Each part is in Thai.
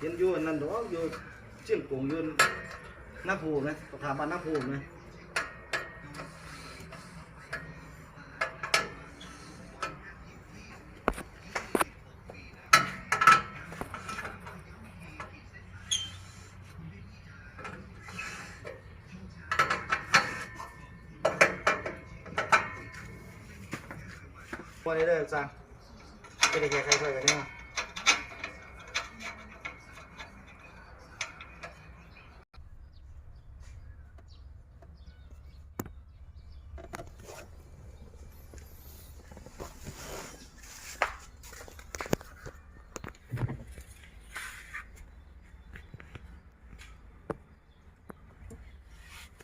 เห็นอยู่อันนั้นดอกอยู่เชี่ยงกงอยู่น้าภูไหมสถาบันน้าภูไหมวันนี้เด้อจ้าจะได้แก้ไขเพื่อนกันเนี่ย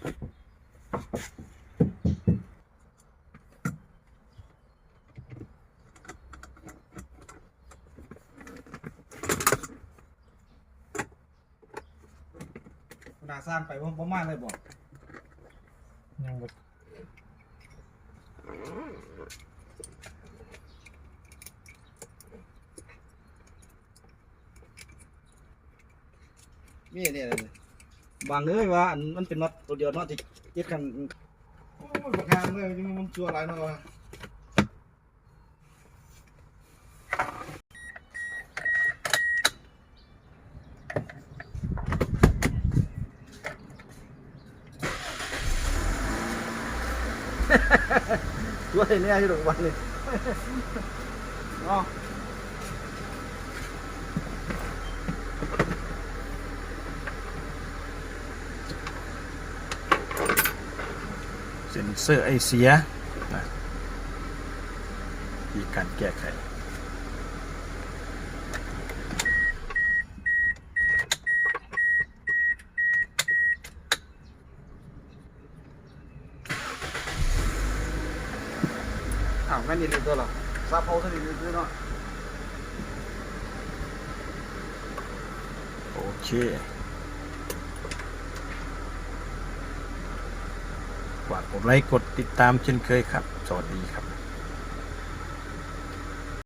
ขนาดสร้างไปว่าประมาณเลยบอกยังบ่มีอันเนี่ยเลย บางเลยว่าอันมันเป็นน็อตตัวเดียวน็อตที่ยึดกันโอ้ยบักหางเลยมันชัวอะไรเนาะด้วยเนี่ยที่ตรงวันเลยเนาะ เซ็นเซอร์ไอเสียนะมีการแก้ไขอ้าวแม่นอี่ดีตัวเหรอซาเปาสนิทดีเนาะโอเค ฝากกดไลค์กดติดตามเช่นเคยครับ สวัสดีครับ